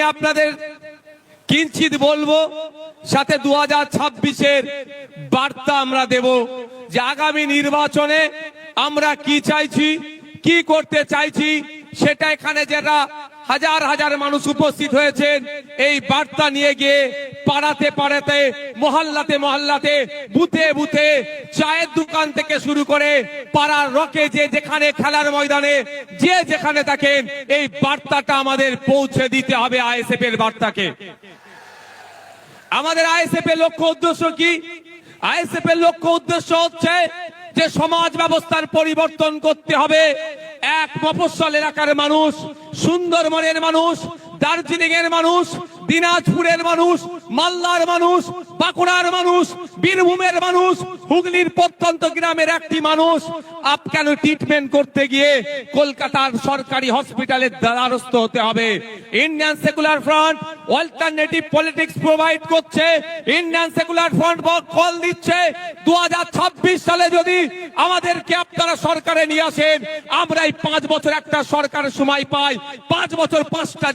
আপনাদের কিঞ্চিত বলব, সাথে দু হাজার ছাব্বিশের বার্তা আমরা দেব যে আগামী নির্বাচনে আমরা কি চাইছি, কি করতে চাইছি, সেটা এখানে যারা হাজার হাজার মানুষ উপস্থিত হয়েছেন, এই বার্তা নিয়ে গিয়ে পাড়াতে পাড়াতে, মহল্লাতে মহল্লাতে, বুথে বুথে চায়ের দোকান থেকে শুরু করে পাড়ার রকে যে যেখানে খেলার ময়দানে, যে যেখানে থাকেন, এই বার্তাটা আমাদের পৌঁছে দিতে হবে আইএসএফ এর বার্তাকে। আমাদের আইএসএফ এর লক্ষ্য উদ্দেশ্য কি? আইএসএফ এর লক্ষ্য উদ্দেশ্য হচ্ছে যে সমাজ ব্যবস্থার পরিবর্তন করতে হবে। এক মফস্বল এলাকার মানুষ, সুন্দরবনের মানুষ দার্জিলিং এর মানুষ দিনাজপুরের মানুষ মাল্লার মানুষ, বাঁকুড়ার মানুষ, বীরভূমের মানুষ, হুগলির প্রত্যন্ত গ্রামের একটি মানুষ, আপকান ট্রিটমেন্ট করতে গিয়ে কলকাতার সরকারি হসপিটালের দ্বারস্থ হতে হবে। Indian secular front alternative politics provide করছে। ইন্ডিয়ান সেকুলার ফ্রন্ট কল দিচ্ছে। দু হাজার ছাব্বিশ সালে যদি আমাদেরকে আপনারা সরকারে নিয়ে আসেন আমরা এই পাঁচ বছর একটা সরকারের সময় পাই। পাঁচ বছর পাঁচটা